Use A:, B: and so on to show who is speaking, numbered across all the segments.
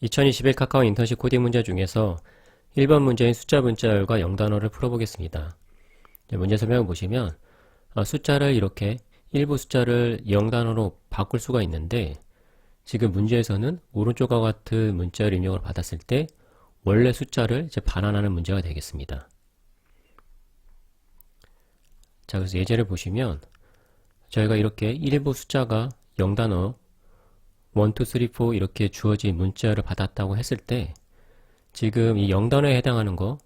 A: 2021 카카오 인턴십 코딩 문제 중에서 1번 문제인 숫자 문자열과 영단어를 풀어보겠습니다. 문제 설명을 보시면 어, 숫자를 이렇게 일부 숫자를 영단어로 바꿀 수가 있는데 지금 문제에서는 오른쪽과 같은 문자열 입력을 받았을 때 원래 숫자를 이제 반환하는 문제가 되겠습니다. 자, 그래서 예제를 보시면 저희가 이렇게 일부 숫자가 영단어 1, 2, 3, 4 이렇게 주어진 문자를 받았다고 했을 때 지금 이 0단어에 해당하는 거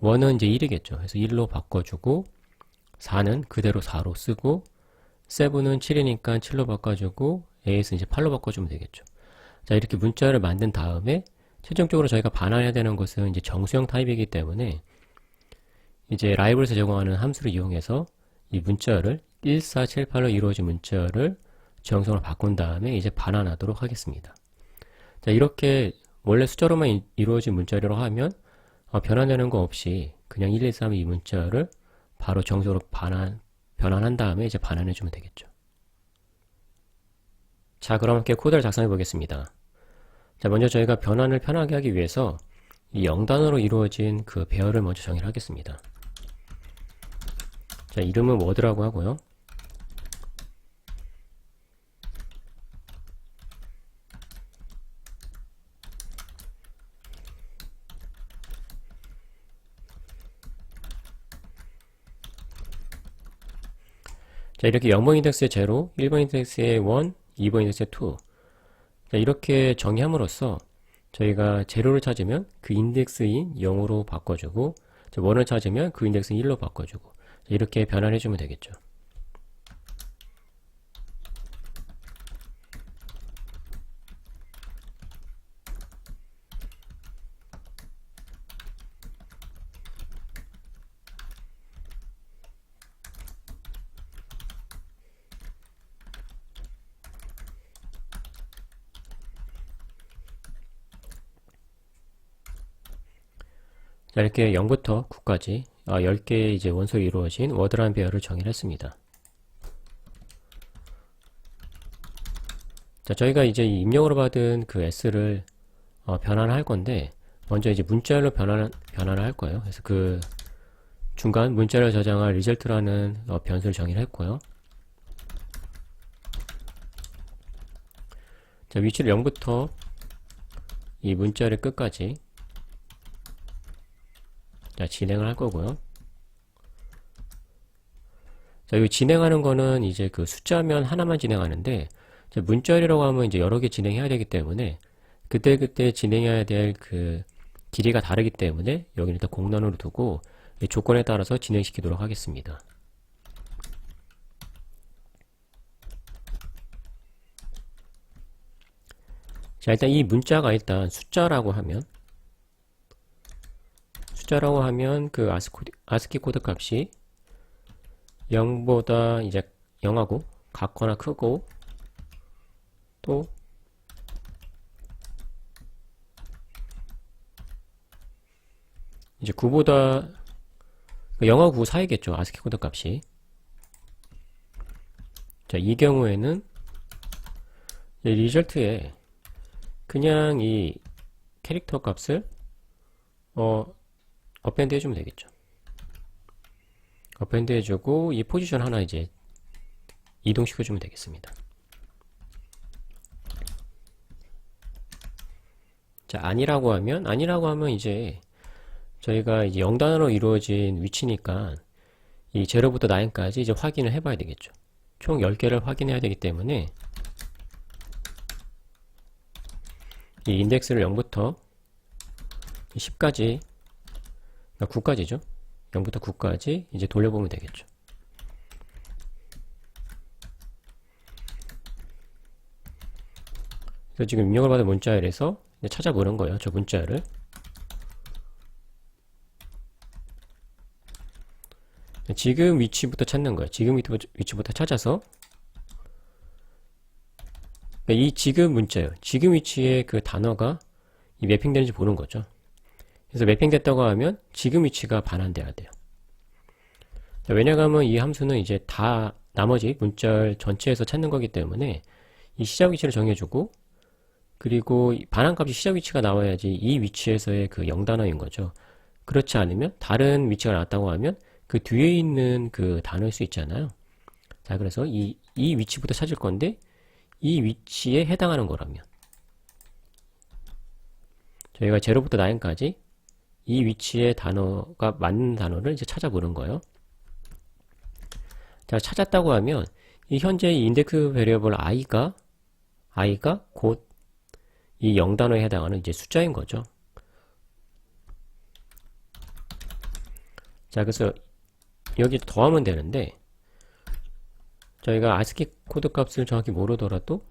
A: 1은 이제 1이겠죠. 그래서 1로 바꿔주고 4는 그대로 4로 쓰고 7은 7이니까 7로 바꿔주고 8은 이제 8로 바꿔주면 되겠죠. 자 이렇게 문자를 만든 다음에 최종적으로 저희가 반환해야 되는 것은 이제 정수형 타입이기 때문에 이제 라이브에서 제공하는 함수를 이용해서 이 문자를 1478로 이루어진 문자를 정성을 바꾼 다음에 이제 반환하도록 하겠습니다. 자, 이렇게 원래 숫자로만 이- 이루어진 문자로 하면 어, 변환되는 거 없이 그냥 1, 2, 3, 2 문자를 바로 정석으로 반환, 변환한 다음에 이제 반환해 주면 되겠죠. 자, 그럼 함께 코드를 작성해 보겠습니다. 자, 먼저 저희가 변환을 편하게 하기 위해서 이 0단어로 이루어진 그 배열을 먼저 정의를 하겠습니다. 자, 이름은 워드라고 하고요. 자, 이렇게 0번 인덱스의 0, 1번 인덱스의 1, 2번 인덱스의 2. 자, 이렇게 정의함으로써 저희가 제로를 찾으면 그 인덱스인 0으로 바꿔주고, 자, 1을 찾으면 그 인덱스인 1로 바꿔주고, 자, 이렇게 변환해주면 되겠죠. 자, 이렇게 0부터 9까지 아, 10개의 이제 원소로 이루어진 워드란 배열을 정의를 했습니다. 자, 저희가 이제 이 입력으로 받은 그 s를 어, 변환을 할 건데 먼저 이제 문자열로 변환 변환을 할 거예요. 그래서 그 중간 문자를 저장할 result라는 어, 변수를 정의를 했고요. 자, 위치를 0부터 이 문자열의 끝까지 자, 진행을 할 거고요. 자, 이 진행하는 거는 이제 그 숫자면 하나만 진행하는데, 문자열이라고 하면 이제 여러 개 진행해야 되기 때문에, 그때그때 진행해야 될 그 길이가 다르기 때문에, 여기는 일단 공란으로 두고, 이 조건에 따라서 진행시키도록 하겠습니다. 자, 일단 이 문자가 일단 숫자라고 하면, 숫자라고 하면 그 아스코디, 아스키 코드 값이 0보다 이제 0하고 같거나 크고 또 이제 9보다 0하고 9 사이겠죠 아스키 코드 값이. 자 이 경우에는 이 리절트에 그냥 이 캐릭터 값을 어 어펜드 해주면 되겠죠. 어펜드 해주고 이 포지션 하나 이제 이동시켜주면 되겠습니다. 자, 아니라고 하면 아니라고 하면 이제 저희가 이제 0단어로 이루어진 위치니까 이 0부터 9까지 이제 확인을 해봐야 되겠죠. 총 10개를 확인해야 되기 때문에 이 인덱스를 0부터 10까지 9까지죠. 0부터 9까지 이제 돌려보면 되겠죠. 그래서 지금 입력을 받은 문자열에서 찾아보는 거예요. 저 문자열을. 지금 위치부터 찾는 거예요. 지금 위치부터 찾아서 이 지금 문자열, 지금 위치에 그 단어가 이 매핑되는지 보는 거죠. 그래서 매핑됐다고 하면 지금 위치가 반환돼야 돼요. 왜냐하면 이 함수는 이제 다 나머지 문자열 전체에서 찾는 거기 때문에 이 시작 위치를 정해주고 그리고 이 반환값이 시작 위치가 나와야지 이 위치에서의 그 0단어인 거죠. 그렇지 않으면 다른 위치가 나왔다고 하면 그 뒤에 있는 그 단어일 수 있잖아요. 자, 그래서 이, 이 위치부터 찾을 건데 이 위치에 해당하는 거라면 저희가 제로부터 나인까지 이 위치의 단어가 맞는 단어를 이제 찾아보는 거예요. 자, 찾았다고 하면 이 현재 이 인덱스 베리어블 i가 i가 곧 이 0단어에 해당하는 이제 숫자인 거죠. 자, 그래서 여기 더하면 되는데 저희가 아스키 코드 값을 정확히 모르더라도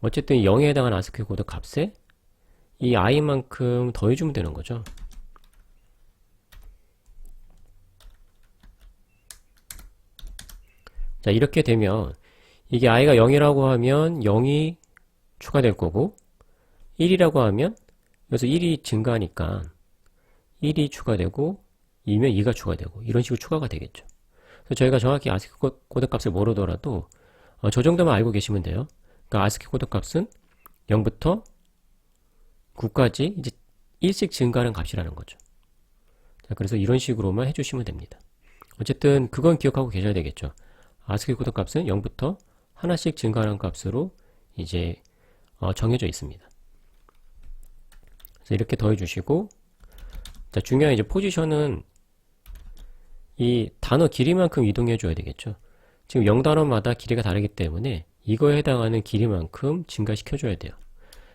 A: 어쨌든 0에 해당하는 아스키 코드 값에 이 i만큼 더해주면 되는 거죠. 자, 이렇게 되면 이게 i가 0이라고 하면 0이 추가될 거고 1이라고 하면 여기서 1이 증가하니까 1이 추가되고 2면 2가 추가되고 이런 식으로 추가가 되겠죠. 그래서 저희가 정확히 아스키 코- 코드 값을 모르더라도 어, 저 정도만 알고 계시면 돼요. 그러니까 아스키 코드 값은 0부터 9까지 이제 1씩 증가하는 값이라는 거죠. 자, 그래서 이런 식으로만 해주시면 됩니다. 어쨌든 그건 기억하고 계셔야 되겠죠. 아스키 코드 값은 0부터 하나씩 증가하는 값으로 이제 어, 정해져 있습니다. 그래서 이렇게 더해주시고 자, 중요한 이제 포지션은 이 단어 길이만큼 이동해 줘야 되겠죠. 지금 0단어마다 길이가 다르기 때문에 이거에 해당하는 길이만큼 증가시켜 줘야 돼요.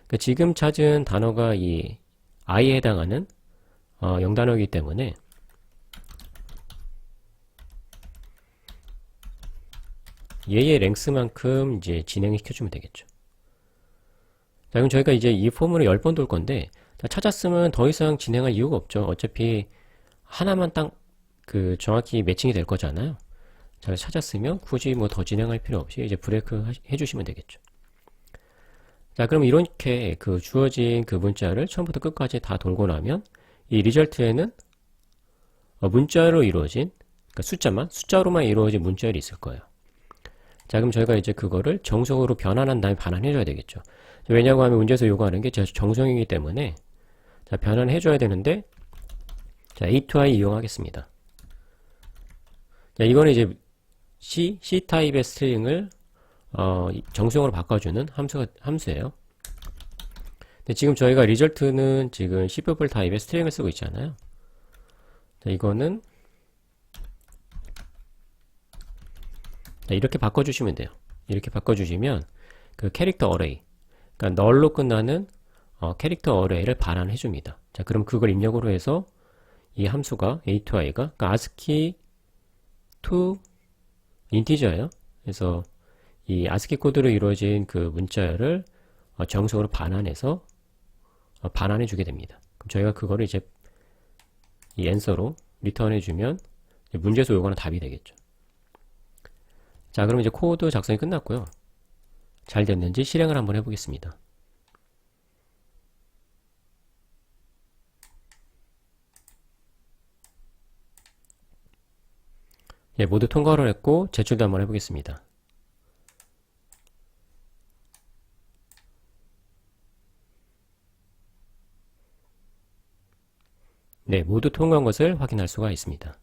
A: 그러니까 지금 찾은 단어가 이 i에 해당하는 어, 0단어이기 때문에 얘의 랭스만큼 이제 진행을 시켜주면 되겠죠. 자, 그럼 저희가 이제 이 폼으로 10번 돌 건데, 자, 찾았으면 더 이상 진행할 이유가 없죠. 어차피 하나만 딱 그 정확히 매칭이 될 거잖아요. 자, 찾았으면 굳이 뭐 더 진행할 필요 없이 이제 브레이크 하시- 해주시면 되겠죠. 자, 그럼 이렇게 그 주어진 그 문자를 처음부터 끝까지 다 돌고 나면 이 리절트에는 어, 문자로 이루어진 그러니까 숫자만 숫자로만 이루어진 문자열이 있을 거예요. 자, 그럼 저희가 이제 그거를 정성으로 변환한 다음에 반환해줘야 되겠죠. 왜냐고 하면 문제에서 요구하는 게제 정성이기 때문에 자, 변환해줘야 되는데 자, a2i 이용하겠습니다. 자, 이거는 이제 C, C 타입의 스트링을 어, 정수형으로 바꿔주는 함수가, 함수예요. 근데 지금 저희가 리절트는 지금 C++ 타입의 스트링을 쓰고 있잖아요. 자, 이거는 자, 이렇게 바꿔주시면 돼요. 이렇게 바꿔주시면 그 캐릭터 어레이, 그러니까 널로 끝나는 어, 캐릭터 어레이를 반환해 줍니다. 자, 그럼 그걸 입력으로 해서 이 함수가 a2i가 그러니까 ASCII to 인티저예요. 그래서 이 ASCII 코드로 이루어진 그 문자를 어, 정성으로 반환해서 어, 반환해 주게 됩니다. 그럼 저희가 그거를 이제 이 앤서로 리턴해 주면 문제에서 요구하는 답이 되겠죠. 자, 그럼 이제 코드 작성이 끝났고요. 잘 됐는지 실행을 한번 해보겠습니다. 예, 모두 통과를 했고 제출도 한번 해보겠습니다. 네, 모두 통과한 것을 확인할 수가 있습니다.